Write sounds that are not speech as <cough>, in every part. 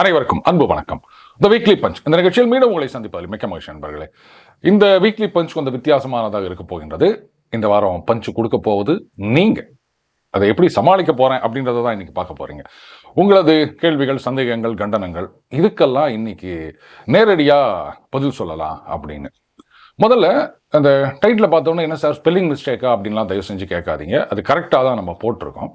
அனைவருக்கும் அன்பு வணக்கம். த வீக்லி பஞ்ச் இந்த நிகழ்ச்சியில் மீண்டும் உங்களை சந்திப்பதில் மிக்க மகிழ்ச்சி நண்பர்களே. இந்த வீக்லி பஞ்ச் கொஞ்சம் வித்தியாசமானதாக இருக்க போகின்றது. இந்த வாரம் பஞ்ச் கொடுக்க போவது நீங்க. அதை எப்படி சமாளிக்க போறேன் அப்படின்றத தான் இன்னைக்கு பார்க்க போறீங்க. உங்களது கேள்விகள் சந்தேகங்கள் கண்டனங்கள் இதுக்கெல்லாம் இன்னைக்கு நேரடியாக பதில் சொல்லலாம் அப்படின்னு. முதல்ல அந்த டைட்டில் பார்த்தோன்னே என்ன சார்? ஸ்பெல்லிங் மிஸ்டேக்கா அப்படின்லாம் தயவு செஞ்சு கேட்காதீங்க. அது கரெக்டாக தான் நம்ம போட்டிருக்கோம்.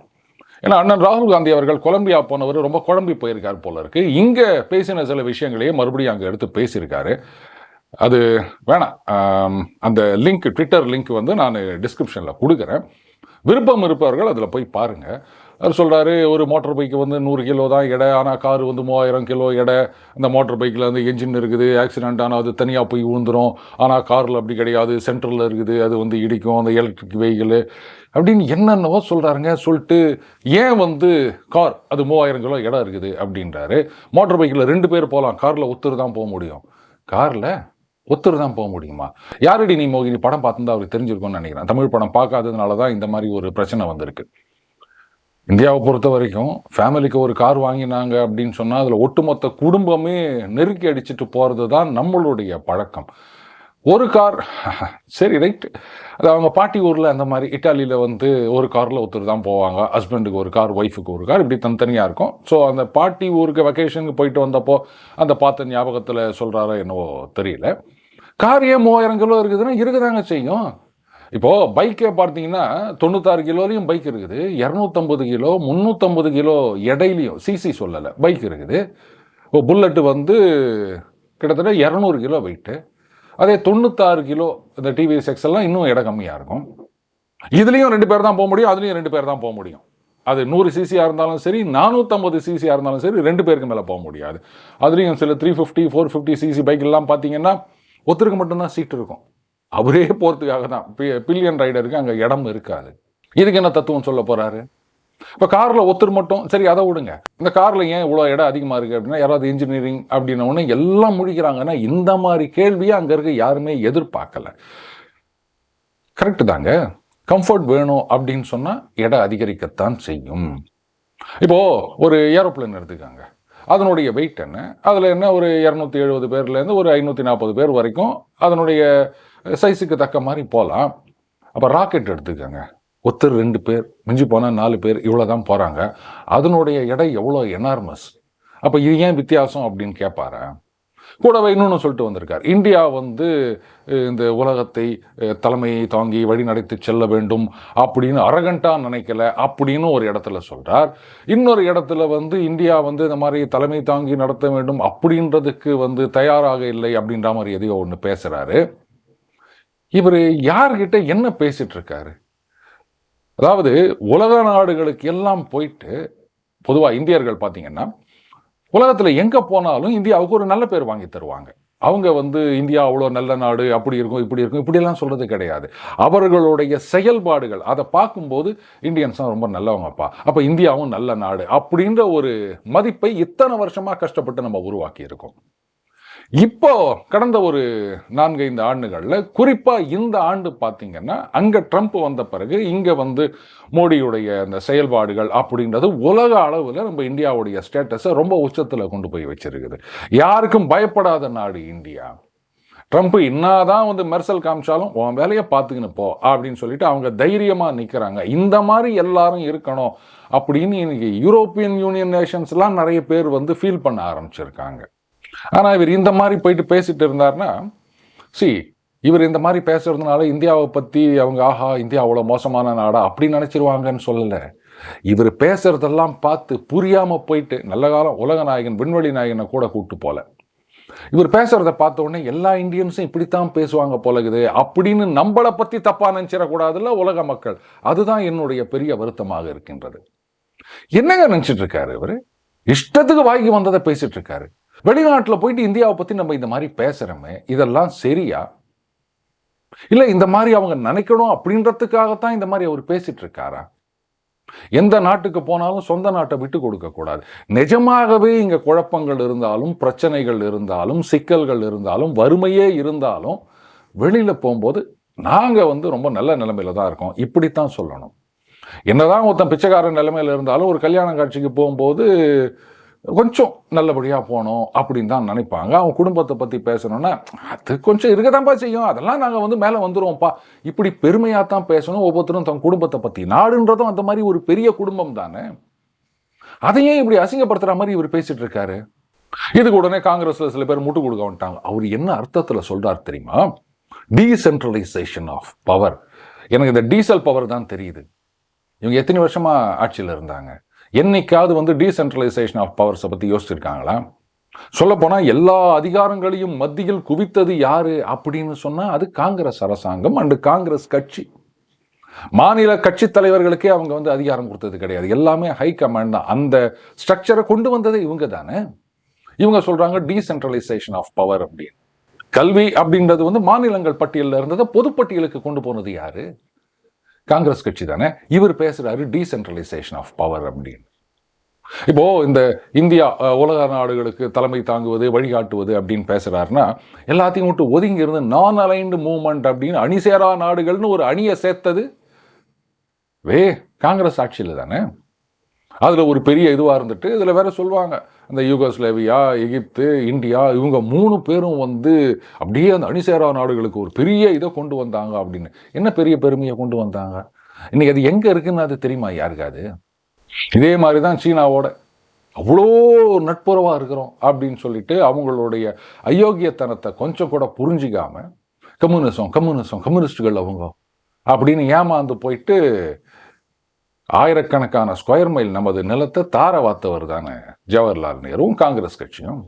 ஏன்னா அண்ணன் ராகுல் காந்தி அவர்கள் கொலம்பியா போனவர் ரொம்ப குழம்பி போயிருக்கார் போல இருக்கு. இங்கே பேசின சில விஷயங்களையே மறுபடியும் அங்கே எடுத்து பேசியிருக்காரு. அது வேணாம். அந்த லிங்க் ட்விட்டர் லிங்க் வந்து நான் டிஸ்கிரிப்ஷனில் கொடுக்குறேன். விருப்பம் இருப்பவர்கள் அதில் போய் பாருங்கள் அவர் சொல்கிறாரு ஒரு மோட்டர் பைக்கு வந்து நூறு கிலோ தான் எடை ஆனால் கார் வந்து மூவாயிரம் கிலோ எடை. அந்த மோட்டர் பைக்கில் வந்து என்ஜின் இருக்குது ஆக்சிடென்ட் ஆனால் அது தனியாக போய் விழுந்துடும் ஆனால் காரில் அப்படி கிடையாது சென்ட்ரலில் இருக்குது அது வந்து இடிக்கும் அந்த எலக்ட்ரிக் வெஹிக்கிள் அப்படின்னு என்னென்னவோ சொல்கிறாருங்க சொல்லிட்டு ஏன் வந்து கார் அது மூவாயிரம் கிலோ இடம் இருக்குது அப்படின்றாரு. மோட்டர் பைக்கில் ரெண்டு பேர் போகலாம். காரில் ஒத்துரு தான் போக முடியும். காரில் ஒத்துரு தான் போக முடியுமா? யாரடி நீ மோகினி? படம் பார்த்துருந்தா அவருக்கு தெரிஞ்சிருக்கும்னு நினைக்கிறேன். தமிழ் படம் பார்க்காததுனால தான் இந்த மாதிரி ஒரு பிரச்சனை வந்திருக்கு. இந்தியாவை பொறுத்த வரைக்கும் ஃபேமிலிக்கு ஒரு கார் வாங்கினாங்க அப்படின்னு சொன்னால் அதில் ஒட்டுமொத்த குடும்பமே நெருக்கி அடிச்சுட்டு போகிறது தான் நம்மளுடைய பழக்கம். ஒரு கார் சரி ரைட் அது அவங்க பாட்டி ஊரில் அந்த மாதிரி இட்டாலியில் வந்து ஒரு காரில் ஒருத்தர் தான் போவாங்க. ஹஸ்பண்டுக்கு ஒரு கார் ஒய்ஃபுக்கு ஒரு கார் இப்படி தனித்தனியாக இருக்கும். ஸோ அந்த பாட்டி ஊருக்கு வெக்கேஷனுக்கு போயிட்டு வந்தப்போ அந்த பார்த்த ஞாபகத்தில் சொல்கிறாரோ என்னவோ தெரியல. கார் ஏன் மூவாயிரம் கிலோ இருக்குதுன்னா இருக்குதாங்க செய்யும். இப்போது பைக்கே பார்த்தீங்கன்னா தொண்ணூத்தாறு கிலோலையும் பைக் இருக்குது. இரநூத்தம்பது கிலோ முந்நூற்றம்பது கிலோ எடையிலையும் சிசி சொல்லலை பைக் இருக்குது. இப்போ புல்லட்டு வந்து கிட்டத்தட்ட இரநூறு கிலோ வெயிட்டு. அதே தொண்ணூத்தாறு கிலோ இந்த டிவிஎஸ் எக்ஸ் எல்லாம் இன்னும் இடம் கம்மியாக இருக்கும். இதுலேயும் ரெண்டு பேர் தான் போக முடியும் அதுலேயும் ரெண்டு பேர் தான் போக முடியும். அது நூறு சிசியாக இருந்தாலும் சரி நானூற்றம்பது சிசியாக இருந்தாலும் சரி ரெண்டு பேருக்கு மேலே போக முடியாது. அதுலேயும் சில three fifty four fifty CC பைக்கெல்லாம் பார்த்தீங்கன்னா ஒருத்தருக்கு மட்டும்தான் சீட் இருக்கும். அவரே போகிறதுக்காக தான். பில்லியன் ரைடருக்கு அங்கே இடம் இருக்காது. இதுக்கு என்ன தத்துவம் சொல்ல போகிறாரு இப்போ காரில் ஒருத்தர் மட்டும் சரி அதை விடுங்க. இந்த காரில் ஏன் இவ்வளோ இடம் அதிகமாக இருக்குது அப்படின்னா யாராவது இன்ஜினியரிங் அப்படின்ன உடனே எல்லாம் முடிக்கிறாங்கன்னா இந்த மாதிரி கேள்வியை அங்கே இருக்க யாருமே எதிர்பார்க்கலை. கரெக்டு தாங்க. கம்ஃபர்ட் வேணும் அப்படின்னு சொன்னால் இடம் அதிகரிக்கத்தான் செய்யும். இப்போ ஒரு ஏரோப்ளேன் எடுத்துக்காங்க. அதனுடைய வெயிட் என்ன? அதில் என்ன? ஒரு இரநூத்தி எழுபது பேர்லேருந்து ஒரு ஐநூற்றி நாற்பது பேர் வரைக்கும் அதனுடைய சைஸுக்கு தக்க மாதிரி போகலாம். அப்போ ராக்கெட் எடுத்துக்கோங்க. ஒருத்தர் ரெண்டு பேர் மிஞ்சி போனால் நாலு பேர் இவ்வளோ தான் போகிறாங்க அதனுடைய எடை எவ்வளோ எனார்மஸ் அப்போ இது ஏன் வித்தியாசம் அப்படின்னு கேட்பாரு கூடவே இன்னொன்று சொல்லிட்டு வந்திருக்கார். இந்தியா வந்து இந்த உலகத்தை தலைமையை தாங்கி வழிநடத்தி செல்ல வேண்டும் அப்படின்னு அரகண்டாக நினைக்கல அப்படின்னு ஒரு இடத்துல சொல்கிறார் இன்னொரு இடத்துல வந்து இந்தியா வந்து இந்த மாதிரி தலைமை தாங்கி நடத்த வேண்டும் அப்படின்றதுக்கு வந்து தயாராக இல்லை அப்படின்ற மாதிரி எதையோ ஒன்று பேசுகிறாரு இவர் யார்கிட்ட என்ன பேசிட்டு இருக்காரு அதாவது உலக நாடுகளுக்கு எல்லாம் போயிட்டு பொதுவாக இந்தியர்கள் பார்த்தீங்கன்னா உலகத்தில் எங்கே போனாலும் இந்தியாவுக்கு ஒரு நல்ல பேர் வாங்கி தருவாங்க. அவங்க வந்து இந்தியா அவ்வளோ நல்ல நாடு அப்படி இருக்கும் இப்படி இருக்கும் இப்படிலாம் சொல்கிறது கிடையாது. அவர்களுடைய செயல்பாடுகள் அதை பார்க்கும்போது இந்தியன்ஸ் தான் ரொம்ப நல்லவங்கப்பா அப்போ இந்தியாவும் நல்ல நாடு அப்படின்ற ஒரு மதிப்பை இத்தனை வருஷமாக கஷ்டப்பட்டு நம்ம உருவாக்கி இருக்கோம் இப்போ கடந்த ஒரு நான்கைந்து ஆண்டுகளில் குறிப்பாக இந்த ஆண்டு பார்த்தீங்கன்னா அங்கே ட்ரம்ப் வந்த பிறகு இங்கே வந்து மோடியுடைய அந்த செயல்பாடுகள் அப்படின்றது உலக அளவில் நம்ம இந்தியாவுடைய ஸ்டேட்டஸை ரொம்ப உச்சத்தில் கொண்டு போய் வச்சிருக்குது. யாருக்கும் பயப்படாத நாடு இந்தியா. ட்ரம்ப் இன்னாதான் வந்து மெர்சல் காமிச்சாலும் உன் வேலையை பார்த்துக்கின்னு போ அப்படின்னு சொல்லிட்டு அவங்க தைரியமாக நிற்கிறாங்க இந்த மாதிரி எல்லாரும் இருக்கணும் அப்படின்னு இன்னைக்கு யூரோப்பியன் யூனியன் நேஷன்ஸ்லாம் நிறைய பேர் வந்து ஃபீல் பண்ண ஆரம்பிச்சிருக்காங்க. ஆனால் இவர் இந்த மாதிரி போயிட்டு பேசிட்டு இருந்தார்னா சி இவர் இந்த மாதிரி பேசுறதுனால இந்தியாவை பற்றி அவங்க ஆஹா இந்தியா அவ்வளோ மோசமான நாடா அப்படி நினச்சிருவாங்கன்னு சொல்லலை. இவர் பேசுறதெல்லாம் பார்த்து புரியாமல் போயிட்டு நல்ல காலம் உலக நாயகன் விண்வெளி நாயகனை கூட கூப்பிட்டு போல. இவர் பேசுறத பார்த்த உடனே எல்லா இந்தியன்ஸும் இப்படித்தான் பேசுவாங்க போலகுது அப்படின்னு நம்மளை பற்றி தப்பாக நினச்சிடக்கூடாதுல்ல உலக மக்கள். அதுதான் என்னுடைய பெரிய வருத்தமாக இருக்கின்றது. என்னங்க நினச்சிட்டு இருக்காரு இவர்? இஷ்டத்துக்கு வாங்கி வந்ததை பேசிட்டு இருக்காரு. வெளிநாட்டில் போயிட்டு இந்தியாவை பற்றி நம்ம இந்த மாதிரி பேசுகிறோமே இதெல்லாம் சரியா? இல்லை இந்த மாதிரி அவங்க நினைக்கணும் அப்படின்றதுக்காகத்தான் இந்த மாதிரி அவர் பேசிட்டு இருக்காரா? எந்த நாட்டுக்கு போனாலும் சொந்த நாட்டை விட்டு கொடுக்க கூடாது. நிஜமாகவே இங்க குழப்பங்கள் இருந்தாலும் பிரச்சனைகள் இருந்தாலும் சிக்கல்கள் இருந்தாலும் வறுமையே இருந்தாலும் வெளியில போகும்போது நாங்க வந்து ரொம்ப நல்ல நிலைமையில தான் இருக்கோம். இப்படித்தான் சொல்லணும். என்னதான் ஒருத்தன் பிச்சைக்காரன் நிலைமையில இருந்தாலும் ஒரு கல்யாண காட்சிக்கு போகும்போது கொஞ்சம் நல்லபடியாக போகணும் அப்படின்னு தான் நினைப்பாங்க. அவன் குடும்பத்தை பற்றி பேசணும்னா அது கொஞ்சம் இருக்கதான்ப்பா செய்யும். அதெல்லாம் நாங்கள் வந்து மேலே வந்துடுவோம்ப்பா இப்படி பெருமையாக தான் பேசணும். ஒவ்வொருத்தரும் தன் குடும்பத்தை பற்றி நாடுன்றதும் அந்த மாதிரி ஒரு பெரிய குடும்பம் தானே. அதையே இப்படி அசிங்கப்படுத்துகிற மாதிரி இவர் பேசிகிட்டு இருக்காரு. இதுக்கு உடனே காங்கிரஸில் சில பேர் முட்டு கொடுக்க வந்துட்டாங்க. அவர் என்ன அர்த்தத்தில் சொல்கிறார் தெரியுமா? டீசென்ட்ரலைசேஷன் ஆஃப் பவர் எனக்கு இந்த டீசல் பவர் தான் தெரியுது. இவங்க எத்தனை வருஷமாக ஆட்சியில் இருந்தாங்க? என்னைக்காவது வந்து டீசென்ட்ரலைசேஷன் ஆஃப் பவர்ஸை பற்றி யோசிச்சிருக்காங்களா? சொல்லப்போனால் எல்லா அதிகாரங்களையும் மத்தியில் குவித்தது யாரு அப்படின்னு சொன்னால் அது காங்கிரஸ் அரசாங்கம் அண்டு காங்கிரஸ் கட்சி. மாநில கட்சி தலைவர்களுக்கே அவங்க வந்து அதிகாரம் கொடுத்தது கிடையாது. எல்லாமே ஹை கமாண்ட் தான். அந்த ஸ்ட்ரக்சரை கொண்டு வந்ததே இவங்க தானே? இவங்க சொல்கிறாங்க டீசென்ட்ரலைசேஷன் ஆஃப் பவர் அப்படின்னு. கல்வி அப்படின்றது வந்து மாநிலங்கள் பட்டியலில் இருந்ததை பொதுப்பட்டியலுக்கு கொண்டு போனது யாரு? காங்கிரஸ் கட்சி தானே இவர் பேசுகிறாரு டீசென்ட்ரலைசேஷன் ஆஃப் பவர் அப்படின்னு. இப்போ இந்த இந்தியா உலக நாடுகளுக்கு தலைமை தாங்குவது வழிகாட்டுவது அப்படின்னு பேசுகிறாருன்னா எல்லாத்தையும் விட்டு ஒதுங்கி இருந்து நான் அலைன்டு மூவ்மெண்ட் அப்படின்னு அணிசேரா நாடுகள்னு ஒரு அணியை சேர்த்தது. வே காங்கிரஸ் ஆட்சியில் தானே அதில் ஒரு பெரிய இதுவாக இருந்துட்டு இதில் வேற சொல்லுவாங்க. அந்த யூகோஸ்லேவியா எகிப்து இந்தியா இவங்க மூணு பேரும் வந்து அப்படியே அந்த அணிசேரா நாடுகளுக்கு ஒரு பெரிய இதை கொண்டு வந்தாங்க அப்படின்னு. என்ன பெரிய பெருமையை கொண்டு வந்தாங்க? இன்னைக்கு அது எங்கே இருக்குன்னு அது தெரியுமா? யாருக்காது இதே மாதிரி தான் சீனாவோட. அவ்வளோ நட்புறவாக இருக்கிறோம் அப்படின்னு சொல்லிட்டு அவங்களுடைய அயோக்கியத்தனத்தை கொஞ்சம் கூட புரிஞ்சிக்காமல் கம்யூனிசம் கம்யூனிசம் கம்யூனிஸ்டுகள் அவங்க அப்படின்னு ஏமாந்து போயிட்டு ஆயிரக்கணக்கான ஸ்கொயர் மைல் நமது நிலத்தை தார வாத்தவர் தானே? ஜவஹர்லால் நேருவும் காங்கிரஸ் கட்சியும்.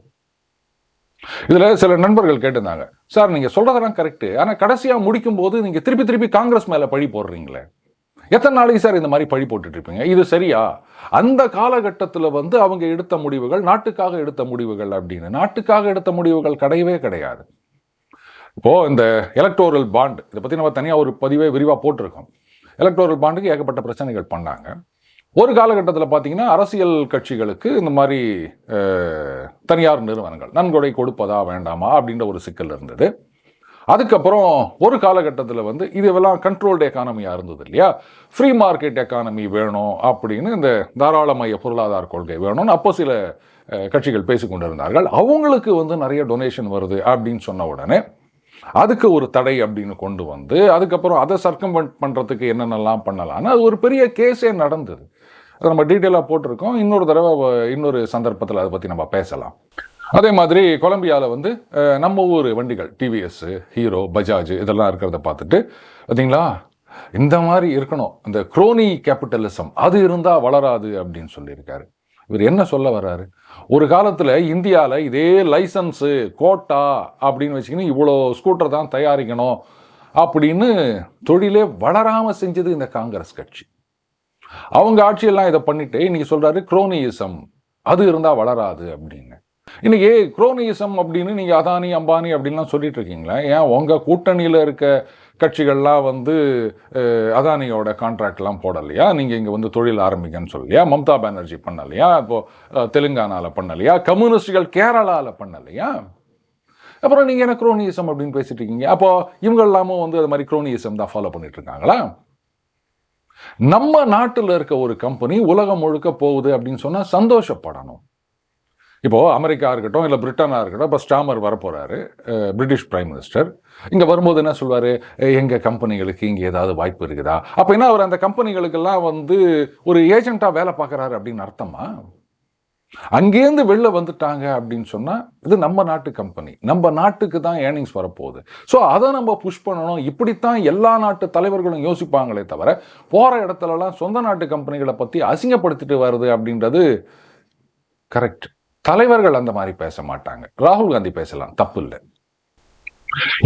இதில் சில நண்பர்கள் கேட்டிருந்தாங்க சார் நீங்கள் சொல்கிறதெல்லாம் கரெக்டு ஆனால் கடைசியாக முடிக்கும் போது நீங்கள் திருப்பி திருப்பி காங்கிரஸ் மேலே பழி போடுறீங்களே. எத்தனை நாளைக்கு சார் இந்த மாதிரி பழி போட்டுட்ருப்பீங்க? இது சரியா? அந்த காலகட்டத்தில் வந்து அவங்க எடுத்த முடிவுகள் நாட்டுக்காக எடுத்த முடிவுகள் அப்படின்னு. நாட்டுக்காக எடுத்த முடிவுகள் கிடையவே கிடையாது. இப்போ இந்த எலக்டோரல் பாண்ட் இதை பற்றி நம்ம தனியாக ஒரு பதிவே விரிவாக போட்டிருக்கோம். எலக்டோரல் பாண்டுக்கு ஏகப்பட்ட பிரச்சனைகள் பண்ணாங்க. ஒரு காலகட்டத்தில் பார்த்தீங்கன்னா அரசியல் கட்சிகளுக்கு இந்த மாதிரி தனியார் நிறுவனங்கள் நன்கொடை கொடுப்பதா வேண்டாமா அப்படின்ற ஒரு சிக்கல் இருந்தது. அதுக்கப்புறம் ஒரு காலகட்டத்தில் வந்து இதுவெல்லாம் கண்ட்ரோல்டு எக்கானமியாக இருந்தது இல்லையா? ஃப்ரீ மார்க்கெட் எக்கானமி வேணும் அப்படின்னு இந்த தாராளமய பொருளாதார கொள்கை வேணும்னு அப்போ சில கட்சிகள் பேசிக்கொண்டிருந்தார்கள். அவங்களுக்கு வந்து நிறைய டொனேஷன் வருது அப்படின்னு சொன்ன உடனே அதுக்கு ஒரு தடை அப்படின்னு கொண்டு வந்து அதுக்கப்புறம் அதை சர்க்கம்பண்ட் பண்ணுறதுக்கு என்னென்னலாம் பண்ணலாம்னு அது ஒரு பெரிய கேஸே நடந்தது. அதை நம்ம டீட்டெயிலாக போட்டிருக்கோம். இன்னொரு தடவை இன்னொரு சந்தர்ப்பத்தில் அதை பற்றி நம்ம பேசலாம். அதே மாதிரி கொலம்பியாவில் வந்து நம்ம ஊர் வண்டிகள் டிவிஎஸ் ஹீரோ பஜாஜ் இதெல்லாம் இருக்கிறத பார்த்துட்டு பார்த்தீங்களா? இந்த மாதிரி இருக்கணும். இந்த குரோனி கேபிட்டலிசம் அது இருந்தால் வளராது அப்படின்னு சொல்லியிருக்காரு. இவர் என்ன சொல்ல வர்றாரு? ஒரு காலத்தில் இந்தியாவில் இதே லைசன்ஸு கோட்டா அப்படின்னு வச்சுக்கின்னு இவ்வளோ ஸ்கூட்டர் தான் தயாரிக்கணும் அப்படின்னு தொழிலே வளராமல் செஞ்சது இந்த காங்கிரஸ் கட்சி. அவங்க ஆட்சியெல்லாம் இதை பண்ணிட்டு இன்னைக்கு சொல்கிறாரு குரோனியிசம் அது இருந்தால் வளராது அப்படின்னு. இன்னைக்கு குரோனியிசம் அப்படின்னு நீங்கள் அதானி அம்பானி அப்படின்லாம் சொல்லிட்டு இருக்கீங்களா ஏன் உங்கள் கூட்டணியில் இருக்க கட்சிகள்லாம் வந்து அதானியோட கான்ட்ராக்ட்லாம் போடலையா? நீங்கள் இங்கே வந்து தொழில் ஆரம்பிங்கன்னு சொல்லலையா? மம்தா பானர்ஜி பண்ணலையா? இப்போது தெலுங்கானாவில் பண்ணலையா? கம்யூனிஸ்டுகள் கேரளாவில் பண்ணலையா? அப்புறம் நீங்கள் என்ன குரோனியிசம் அப்படின்னு பேசிட்டு இருக்கீங்க? அப்போது இவங்க எல்லாமும் வந்து அது மாதிரி குரோனியிசம் தான் ஃபாலோ பண்ணிட்டு இருக்காங்களா? நம்ம நாட்டில் இருக்க ஒரு கம்பெனி உலகம் முழுக்க போகுது அப்படின்னு சொன்னால் சந்தோஷப்படணும். இப்போது அமெரிக்கா இருக்கட்டும் இல்லை பிரிட்டனாக இருக்கட்டும் இப்போ ஸ்டாமர் வரப்போகிறாரு பிரிட்டிஷ் பிரைம் மினிஸ்டர். இங்கே வரும்போது என்ன சொல்வார்? எங்கள் கம்பெனிகளுக்கு இங்கே ஏதாவது வாய்ப்பு இருக்குதா? அப்போ என்ன அவர் அந்த கம்பெனிகளுக்கெல்லாம் வந்து ஒரு ஏஜென்ட்டாக வேலை பார்க்குறாரு அப்படின்னு அர்த்தமா? அங்கேருந்து வெளில வந்துட்டாங்க அப்படின்னு சொன்னால் இது நம்ம நாட்டு கம்பெனி நம்ம நாட்டுக்கு தான் ஏர்னிங்ஸ் வரப்போகுது. ஸோ அதை நம்ம புஷ் பண்ணணும். இப்படித்தான் எல்லா நாட்டு தலைவர்களும் யோசிப்பாங்களே தவிர போகிற இடத்துலலாம் சொந்த நாட்டு கம்பெனிகளை பற்றி அசிங்கப்படுத்திட்டு வருது அப்படின்றது கரெக்ட். தலைவர்கள் அந்த மாதிரி பேச மாட்டாங்க. ராகுல் காந்தி பேசலாம் தப்பு இல்லை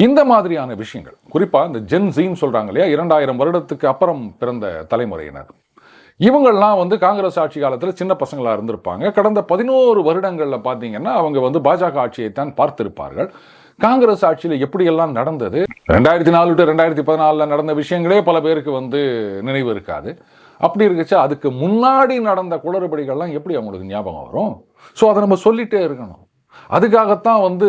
இந்த மாதிரியான விஷயங்கள் குறிப்பா இந்த ஜென் சொல்கிறாங்க சொல்றாங்க இல்லையா இரண்டாயிரம் வருடத்துக்கு அப்புறம் பிறந்த தலைமுறையினர். இவங்கள்லாம் வந்து காங்கிரஸ் ஆட்சி காலத்தில் சின்ன பசங்களா இருந்திருப்பாங்க. கடந்த பதினோரு வருடங்கள்ல பார்த்தீங்கன்னா அவங்க வந்து பாஜக ஆட்சியைத்தான் பார்த்திருப்பார்கள். காங்கிரஸ் ஆட்சியில் எப்படியெல்லாம் நடந்தது? ரெண்டாயிரத்தி நாலு டு ரெண்டாயிரத்தி பதினாலில் நடந்த விஷயங்களே பல பேருக்கு வந்து நினைவு இருக்காது. அப்படி இருக்குச்சு அதுக்கு முன்னாடி நடந்த குளறுபடிகள்லாம் எப்படி அவங்களுக்கு ஞாபகம் வரும்? ஸோ அதை நம்ம சொல்லிகிட்டே இருக்கணும். அதுக்காகத்தான் வந்து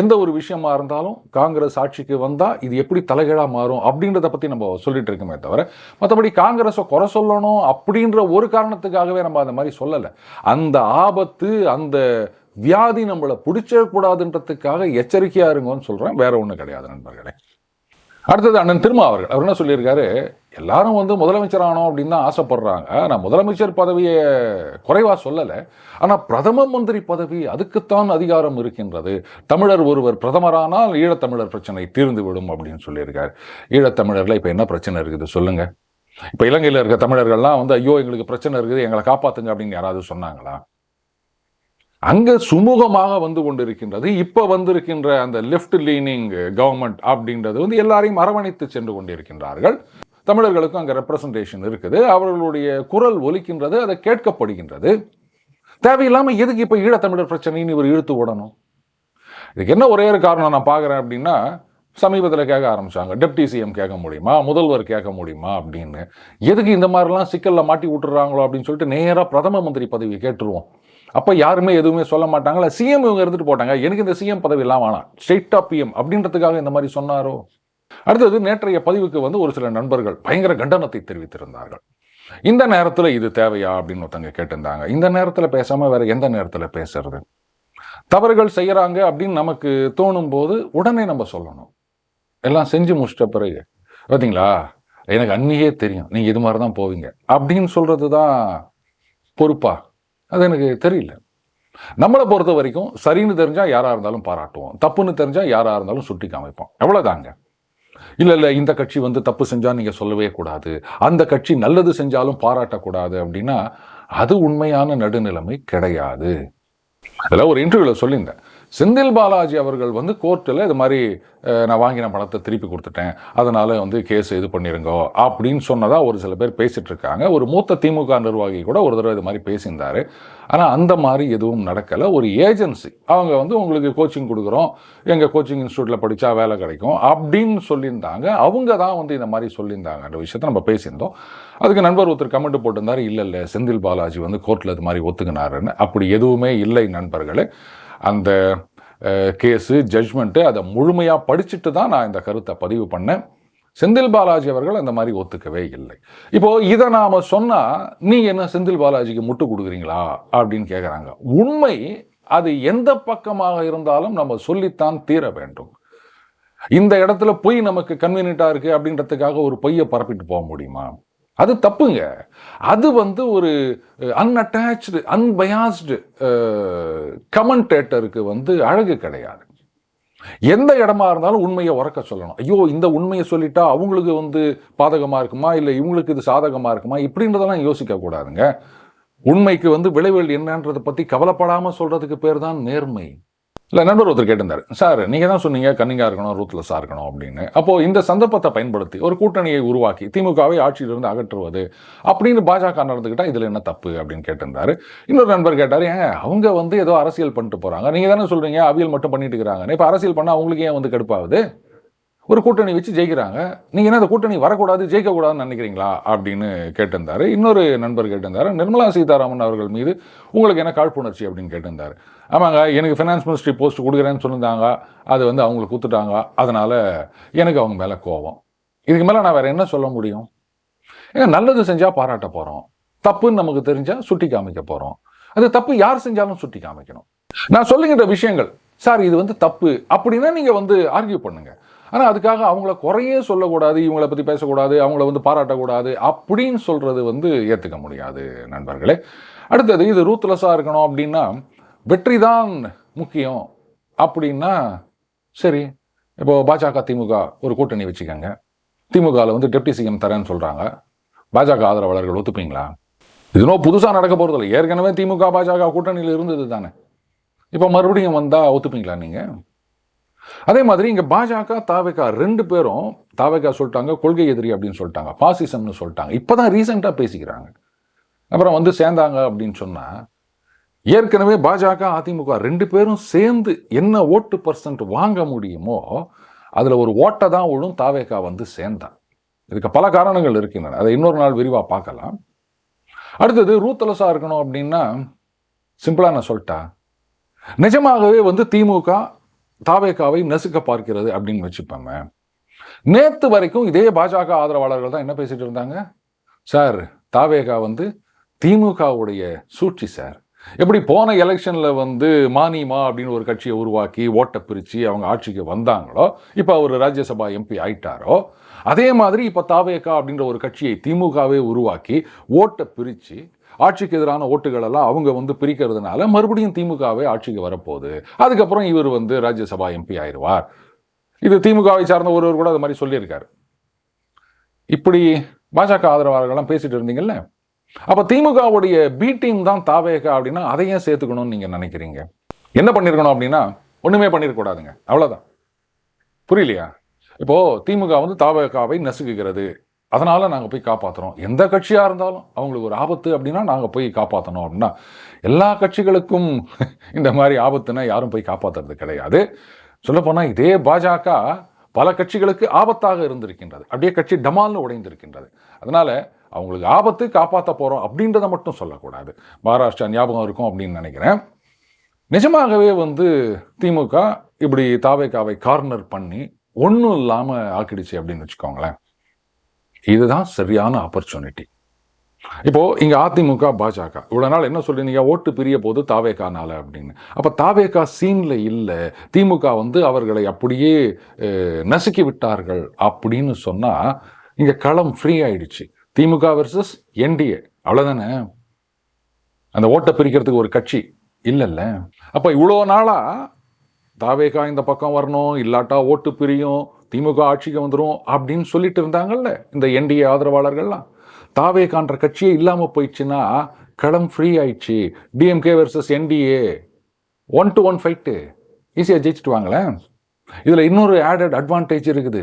எந்த ஒரு விஷயமா இருந்தாலும் காங்கிரஸ் ஆட்சிக்கு வந்தால் இது எப்படி தலைகீழாக மாறும் அப்படின்றத பற்றி நம்ம சொல்லிட்டு இருக்கோமே தவிர மற்றபடி காங்கிரஸை குறை சொல்லணும் அப்படின்ற ஒரு காரணத்துக்காகவே நம்ம அந்த மாதிரி சொல்லலை. அந்த ஆபத்து அந்த வியாதி நம்மளை பிடிச்சக்கூடாதுன்றதுக்காக எச்சரிக்கையாக இருங்கன்னு சொல்கிறேன் வேற ஒன்றும் கிடையாது நண்பர்களே. அடுத்தது அண்ணன் திருமா அவர்கள். அவர் என்ன சொல்லியிருக்காரு? எல்லாரும் வந்து முதலமைச்சர் ஆனோம் அப்படின்னு தான் ஆசைப்படுறாங்க. நான் முதலமைச்சர் பதவியை குறைவாக சொல்லலை. ஆனால் பிரதம மந்திரி பதவி அதுக்குத்தான் அதிகாரம் இருக்கின்றது. தமிழர் ஒருவர் பிரதமரானால் ஈழத்தமிழர் பிரச்சனை தீர்ந்து விடும் அப்படின்னு சொல்லியிருக்காரு. ஈழத்தமிழரில் இப்போ என்ன பிரச்சனை இருக்குது சொல்லுங்கள் இப்போ இலங்கையில் இருக்க தமிழர்கள்லாம் வந்து ஐயோ எங்களுக்கு பிரச்சனை இருக்குது எங்களை காப்பாற்றுங்க அப்படின்னு யாராவது சொன்னாங்களா? அங்கே சுமூகமாக வந்து கொண்டிருக்கின்றது. இப்போ வந்திருக்கின்ற அந்த லெஃப்ட் லீனிங் கவர்மெண்ட் அப்படின்றது வந்து எல்லாரையும் அரவணைத்து சென்று கொண்டிருக்கின்றார்கள். தமிழர்களுக்கும் அங்கே ரெப்ரசன்டேஷன் இருக்குது. அவர்களுடைய குரல் ஒலிக்கின்றது அதை கேட்கப்படுகின்றது. தேவையில்லாமல் எதுக்கு இப்போ ஈழத்தமிழர் பிரச்சனைன்னு இவர் இழுத்து விடணும் இதுக்கு என்ன ஒரே ஒரு காரணம் நான் பார்க்குறேன் அப்படின்னா சமீபத்தில் கேட்க ஆரம்பிச்சாங்க. டெப்டி சிஎம் கேட்க முடியுமா? முதல்வர் கேட்க முடியுமா? அப்படின்னு. எதுக்கு இந்த மாதிரிலாம் சிக்கலில் மாட்டி விட்டுறாங்களோ அப்படின்னு சொல்லிட்டு நேராக பிரதம மந்திரி பதவி கேட்டுருவோம். அப்போ யாருமே எதுவுமே சொல்ல மாட்டாங்களா? சிஎம் இவங்க இருந்துட்டு போட்டாங்க. எனக்கு இந்த சிஎம் பதவியெல்லாம் வேணாம். ஸ்டேட் ஆஃப் பிஎம் அப்படின்றதுக்காக இந்த மாதிரி சொன்னாரோ? அடுத்தது நேற்றைய பதிவுக்கு வந்து ஒரு சில நண்பர்கள் பயங்கர கண்டனத்தை தெரிவித்திருந்தார்கள். இந்த நேரத்தில் இது தேவையா? அப்படின்னு ஒருத்தங்க கேட்டிருந்தாங்க. இந்த நேரத்தில் பேசாமல் வேற எந்த நேரத்தில் பேசுறது? தவறுகள் செய்கிறாங்க அப்படின்னு நமக்கு தோணும் போது உடனே நம்ம சொல்லணும். எல்லாம் செஞ்சு முடிச்சிட்ட பிறகு. பார்த்தீங்களா எனக்கு அன்னியே தெரியும். நீங்கள் இது மாதிரி தான் போவீங்க. அப்படின்னு சொல்கிறது தான் பொறுப்பா? அது எனக்கு தெரியல. நம்மளை பொறுத்த வரைக்கும் சரின்னு தெரிஞ்சால் யாராக இருந்தாலும் பாராட்டுவோம். தப்புன்னு தெரிஞ்சால் யாராக இருந்தாலும் சுட்டி காமிப்போம். எவ்வளோதாங்க இல்லை இல்லை இந்த கட்சி வந்து தப்பு செஞ்சால் நீங்கள் சொல்லவே கூடாது. அந்த கட்சி நல்லது செஞ்சாலும் பாராட்டக்கூடாது அப்படின்னா அது உண்மையான நடுநிலைமை கிடையாது. அதில் ஒரு இன்டர்வியூவில் சொல்லியிருந்தேன். செந்தில் பாலாஜி அவர்கள் வந்து கோர்ட்டில் இது மாதிரி நான் வாங்கின பணத்தை திருப்பி கொடுத்துட்டேன் அதனால் வந்து கேஸ் இது பண்ணிருங்கோ அப்படின்னு சொன்னதாக ஒரு சில பேர் பேசிகிட்ருக்காங்க இருக்காங்க. ஒரு மூத்த திமுக நிர்வாகி கூட ஒரு தடவை இது மாதிரி பேசியிருந்தாரு. ஆனால் அந்த மாதிரி எதுவும் நடக்கலை. ஒரு ஏஜென்சி அவங்க வந்து உங்களுக்கு கோச்சிங் கொடுக்குறோம் எங்கள் கோச்சிங் இன்ஸ்டியூட்டில் படித்தா வேலை கிடைக்கும் அப்படின்னு சொல்லியிருந்தாங்க. அவங்க தான் வந்து இந்த மாதிரி சொல்லியிருந்தாங்க அந்த விஷயத்தை நம்ம பேசியிருந்தோம். அதுக்கு நண்பர் ஒருத்தர் கமெண்ட் போட்டிருந்தாரு இல்லை இல்லை செந்தில் பாலாஜி வந்து கோர்ட்டில் இது மாதிரி ஒத்துக்கினாருன்னு. அப்படி எதுவுமே இல்லை நண்பர்களே. அந்த கேஸு ஜட்ஜ்மெண்ட்டு அதை முழுமையாக படிச்சுட்டு தான் நான் இந்த கருத்தை பதிவு பண்ணேன். செந்தில் பாலாஜி அவர்கள் அந்த மாதிரி ஒத்துக்கவே இல்லை. இப்போது இதை நாம் சொன்னால் நீ என்ன செந்தில் பாலாஜிக்கு முட்டு கொடுக்குறீங்களா? அப்படின்னு கேட்குறாங்க உண்மை அது எந்த பக்கமாக இருந்தாலும் நம்ம சொல்லித்தான் தீர வேண்டும். இந்த இடத்துல பொய் நமக்கு கன்வீனியண்ட்டாக இருக்கு அப்படின்றதுக்காக ஒரு பொய்யை பரப்பிட்டு போக முடியுமா? அது தப்புங்க. அது வந்து ஒரு அன்அட்டாச்சு அன்பயாஸ்டு கமெண்டேட்டருக்கு வந்து அழகு கிடையாது. எந்த இடமா இருந்தாலும் உண்மையை உறக்க சொல்லணும். ஐயோ இந்த உண்மையை சொல்லிட்டா அவங்களுக்கு வந்து பாதகமாக இருக்குமா? இல்லை இவங்களுக்கு இது சாதகமாக இருக்குமா? இப்படின்றதெல்லாம் யோசிக்க கூடாதுங்க. உண்மைக்கு வந்து விளைவுகள் என்னன்றதை பற்றி கவலைப்படாமல் சொல்கிறதுக்கு பேர் தான் நேர்மை. இல்லை நண்பர் ஒருத்தர் கேட்டிருந்தார். சார் நீங்கள் தான் சொன்னீங்க கன்னிங்கா இருக்கணும் ரூத்லெஸ்ஸாக இருக்கணும் அப்படின்னு. அப்போது இந்த சந்தர்ப்பத்தை பயன்படுத்தி ஒரு கூட்டணியை உருவாக்கி திமுகவை ஆட்சியிலிருந்து அகற்றுவது அப்படின்னு பாஜக நடந்துக்கிட்டால் இதில் என்ன தப்பு அப்படின்னு கேட்டிருந்தாரு. இன்னொரு நண்பர் கேட்டார் ஏன் அவங்க வந்து ஏதோ அரசியல் பண்ணிட்டு போகிறாங்க நீங்கள் தானே சொல்கிறீங்க அவியல் மட்டும் பண்ணிட்டு இருக்கிறாங்க இப்போ அரசியல் பண்ணால் அவங்களுக்கு ஏன் வந்து கடுப்பாகுது? ஒரு கூட்டணி வச்சு ஜெயிக்கிறாங்க. நீங்கள் என்ன அந்த கூட்டணி வரக்கூடாது ஜெயிக்கக்கூடாதுன்னு நினைக்கிறீங்களா? அப்படின்னு கேட்டிருந்தாரு. இன்னொரு நண்பர் கேட்டிருந்தார் நிர்மலா சீதாராமன் அவர்கள் மீது உங்களுக்கு என்ன காழ்ப்புணர்ச்சி அப்படின்னு கேட்டிருந்தார். ஆமாங்க எனக்கு ஃபினான்ஸ் மினிஸ்ட்ரி போஸ்ட் கொடுக்குறேன்னு சொல்லியிருந்தாங்க அது வந்து அவங்களுக்கு கொடுத்துட்டாங்க. அதனால் எனக்கு அவங்க மேலே கோபம். இதுக்கு மேலே நான் வேறு என்ன சொல்ல முடியும்? ஏங்க நல்லது செஞ்சால் பாராட்ட போகிறோம் தப்புன்னு நமக்கு தெரிஞ்சால் சுட்டி காமிக்க போகிறோம் அது தப்பு யார் செஞ்சாலும் சுட்டி காமிக்கணும். நான் சொல்லுகின்ற விஷயங்கள் சார் இது வந்து தப்பு. அப்படின்னா நீங்கள் வந்து ஆர்கியூ பண்ணுங்கள் ஆனால் அதுக்காக அவங்கள குறையே சொல்லக்கூடாது இவங்கள பற்றி பேசக்கூடாது அவங்கள வந்து பாராட்டக்கூடாது அப்படின்னு சொல்கிறது வந்து ஏற்றுக்க முடியாது நண்பர்களே. அடுத்தது இது ரூத்லெஸ்ஸாக இருக்கணும் அப்படின்னா வெற்றி தான் முக்கியம் அப்படின்னா சரி இப்போது பாஜக திமுக ஒரு கூட்டணி வச்சுக்கோங்க. திமுகவில் வந்து டெப்டி சிஎம் தரேன்னு சொல்கிறாங்க பாஜக ஆதரவாளர்கள் ஒத்துப்பீங்களா? இதுனோ புதுசாக நடக்க போகிறதில்ல ஏற்கனவே திமுக பாஜக கூட்டணியில் இருந்தது தானே. இப்போ மறுபடியும் வந்தால் ஒத்துப்பீங்களா நீங்கள் அதே மாதிரி இங்கே பாஜக தாவேகா ரெண்டு பேரும் தாவேகா சொல்லிட்டாங்க கொள்கை எதிரி அப்படின்னு சொல்லிட்டாங்க பாசிசம்னு சொல்லிட்டாங்க. இப்போ தான் ரீசெண்டாக பேசிக்கிறாங்க. அப்புறம் வந்து சேர்ந்தாங்க அப்படின்னு சொன்னால் ஏற்கனவே பாஜக அதிமுக ரெண்டு பேரும் சேர்ந்து என்ன ஓட்டு பர்சன்ட் வாங்க முடியுமோ அதில் ஒரு ஓட்டை தான் விழும் தாவேகா வந்து சேர்ந்தான் இதுக்கு பல காரணங்கள் இருக்கின்றன. அதை இன்னொரு நாள் விரிவாக பார்க்கலாம். அடுத்தது ரூத்தலஸாக இருக்கணும் அப்படின்னா சிம்பிளாக நான் சொல்லிட்டா நிஜமாகவே வந்து திமுக தாவேக்காவை நசுக்க பார்க்கிறது அப்படின்னு வச்சுப்பாங்க. நேற்று வரைக்கும் இதே பாஜக ஆதரவாளர்கள் தான் என்ன பேசிட்டு இருந்தாங்க? சார் தாவேகா வந்து திமுகவுடைய சூழ்ச்சி சார். எப்படி போன எலெக்ஷனில் வந்து மானிமா அப்படின்னு ஒரு கட்சியை உருவாக்கி ஓட்டை பிரித்து அவங்க ஆட்சிக்கு வந்தாங்களோ இப்போ அவர் ராஜ்யசபா எம்பி ஆயிட்டாரோ அதே மாதிரி இப்போ தாவேகா அப்படின்ற ஒரு கட்சியை திமுகவே உருவாக்கி ஓட்டை பிரித்து ஆட்சிக்கு எதிரான ஓட்டுகள் எல்லாம் அவங்க வந்து பிரிக்கிறதுனால மறுபடியும் திமுகவே ஆட்சிக்கு வரப்போகுது. அதுக்கப்புறம் இவர் வந்து ராஜ்யசபா எம்பி ஆயிடுவார் இது திமுகவை சார்ந்த ஒருவர் கூட அது மாதிரி சொல்லியிருக்காரு. இப்படி பாஜக ஆதரவாளர்கள்லாம் பேசிட்டு இருந்தீங்கல்ல? அப்போ திமுகவுடைய பி டீம் தான் தாவேகா அப்படின்னா அதையும் சேர்த்துக்கணும்னு நீங்கள் நினைக்கிறீங்க? என்ன பண்ணிருக்கணும் அப்படின்னா ஒன்றுமே பண்ணிடக்கூடாதுங்க அவ்வளோதான் புரியலையா? இப்போது திமுக வந்து தாவேகாவை நசுக்குகிறது. அதனால் நாங்கள் போய் காப்பாற்றுறோம் எந்த கட்சியாக இருந்தாலும் அவங்களுக்கு ஒரு ஆபத்து அப்படின்னா நாங்கள் போய் காப்பாற்றணும் அப்படின்னா எல்லா கட்சிகளுக்கும் <laughs> இந்த மாதிரி ஆபத்துனா யாரும் போய் காப்பாத்துறது கிடையாது. சொல்லப்போனால் இதே பாஜக பல கட்சிகளுக்கு ஆபத்தாக இருந்திருக்கின்றது. அப்படியே கட்சி டமால்னு உடைந்திருக்கின்றது. அதனால் அவங்களுக்கு ஆபத்து காப்பாற்ற போகிறோம் அப்படின்றத மட்டும் சொல்லக்கூடாது. மகாராஷ்டிரா ஞாபகம் இருக்கும் அப்படின்னு நினைக்கிறேன். நிஜமாகவே வந்து திமுக இப்படி தாவேக்காவை கார்னர் பண்ணி ஒன்றும் இல்லாமல் ஆக்கிடுச்சு அப்படின்னு வச்சுக்கோங்களேன். இதுதான் சரியான ஆப்பர்ச்சுனிட்டி இப்போ இங்கே அதிமுக பாஜக இவ்வளோ நாள் என்ன சொல்லியிருந்தீங்க ஓட்டு பிரிய போது தாவேக்கானால அப்படின்னு. அப்போ தாவேக்கா சீனில் இல்லை. திமுக வந்து அவர்களை அப்படியே நசுக்கி விட்டார்கள் அப்படின்னு சொன்னால் இங்கே களம் ஃப்ரீ ஆயிடுச்சு. திமுக வெர்சஸ் என்டிஏ அவ்வளோதானே அந்த ஓட்டை பிரிக்கிறதுக்கு ஒரு கட்சி இல்லைல்ல. அப்போ இவ்வளோ நாளாக தாவேக்கா இந்த பக்கம் வரணும் இல்லாட்டா ஓட்டு பிரியும் திமுக ஆட்சிக்கு வந்துடும் அப்படின்னு சொல்லிட்டு இருந்தாங்கல்ல இந்த என்டிஏ ஆதரவாளர்கள்லாம். தாவே காண்ற கட்சியே இல்லாமல் போயிடுச்சுன்னா களம் ஃப்ரீ ஆயிடுச்சு. DMK versus NDA one to one fight ஈஸியாக ஜெயிச்சுட்டு வாங்களேன் இதில் இன்னொரு ஆடட் அட்வான்டேஜ் இருக்குது.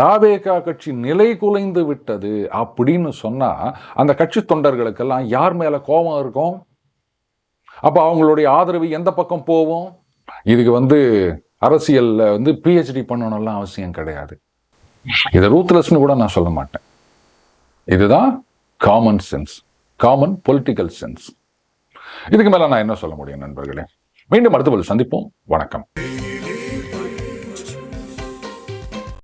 தாவேகா கட்சி நிலை குலைந்து விட்டது அப்படின்னு சொன்னால் அந்த கட்சி தொண்டர்களுக்கெல்லாம் யார் மேலே கோபம் இருக்கும்? அப்போ அவங்களுடைய ஆதரவு எந்த பக்கம் போவோம் இதுக்கு வந்து அரசியல்ல வந்து பிஹெச்டி பண்ணணும்லாம் அவசியம் கிடையாது. இதை ரூத்லெஸ்னு கூட நான் சொல்ல மாட்டேன். இதுதான் common sense common political sense இதுக்கு மேல நான் என்ன சொல்ல முடியும் நண்பர்களே? மீண்டும் அடுத்த சந்திப்போம். வணக்கம்.